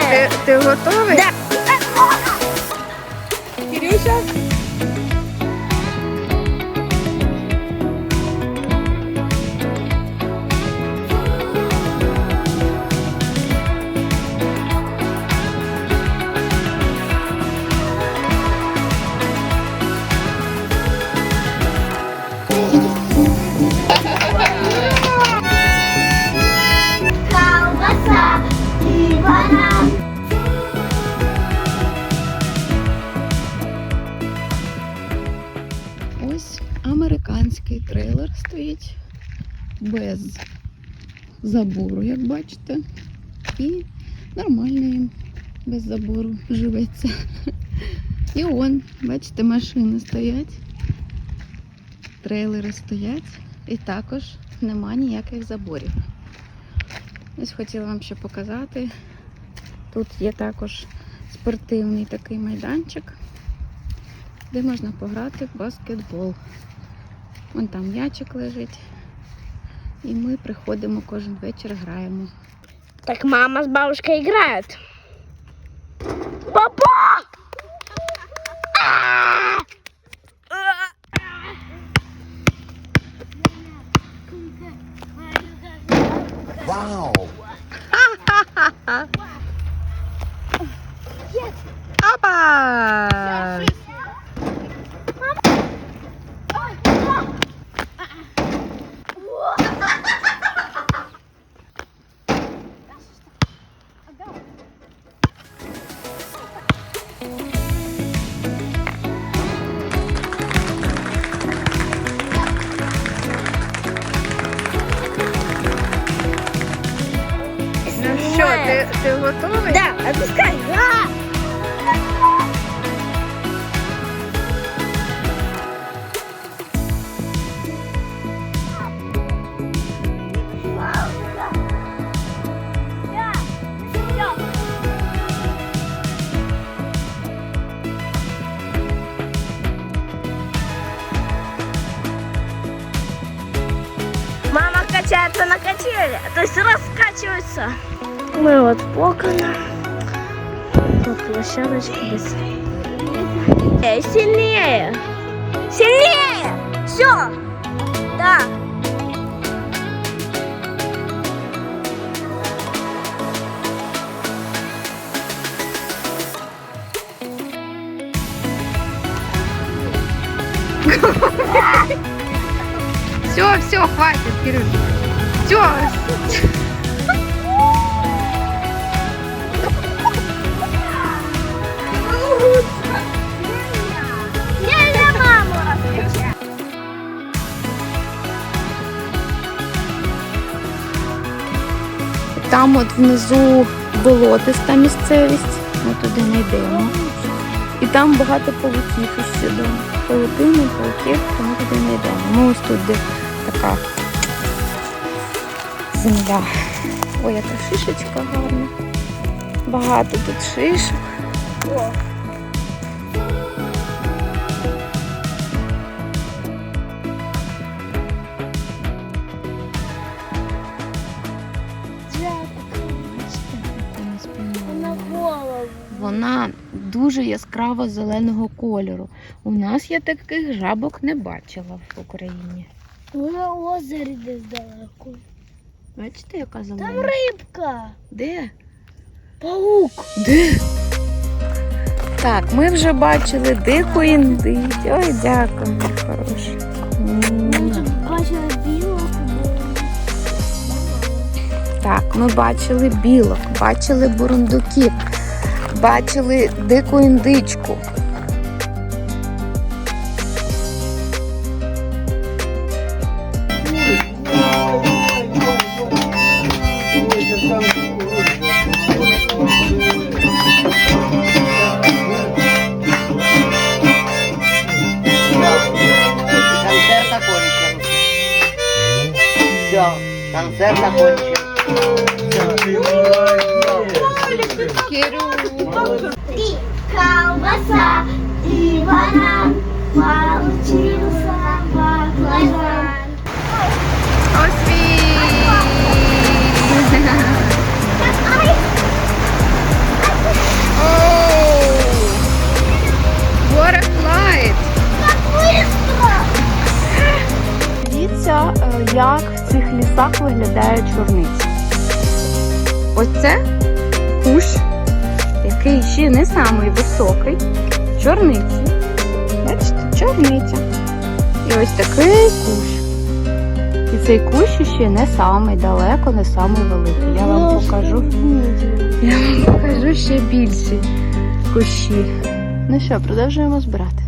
ти, ти готовий? Да. Кирюша? Американський трейлер стоїть без забору, як бачите. І нормально їм без забору живеться. І он, бачите, машини стоять, трейлери стоять, і також нема ніяких заборів. Ось хотіла вам ще показати. Тут є також спортивний такий майданчик де можна пограти в баскетбол. Вон там м'ячик лежить. І ми приходимо кожен вечір, граємо. Так мама с бабушкой играют. Папа! Wow. Опа! Ти, ти готовий? Да, отпускай. Да. Мама качается на качеле, то есть раскачивается. Мы вот покана. По площадочке без... Э, Сильнее! Сильнее! Все! Да! Все, все, хватит, Кирюш. Все. Там от внизу болотиста місцевість. Ми туди не йдемо. І там багато павуків. Да. Павутини, пауків, то ми туди не йдемо. Ми ось тут, де така земля. Ой, яка шишечка гарна. Багато тут шишок. Дуже яскраво зеленого кольору. У нас я таких жабок не бачила в Україні. На озері десь далеко. Бачите, яка Там рибка. Де? Паук. Де? Так, ми вже бачили дику індить. Ой, дякую, хороший. М. Бачила білок. Так, ми бачили білок, бачили бурундуків, бачили дику індичку. Концерт окончен. Ты колбаса, и банан, получился баклажан. What a flight! Дивіться, е, як в цих лісах виглядає чорниця. Ось це кущ, який ще не самий високий. Чорниці. Бачите, чорниця. І ось такий кущ. І цей кущ ще не самий далеко, не самий великий. Я вам покажу. Я вам покажу ще більші кущі. Ну що, продовжуємо збирати.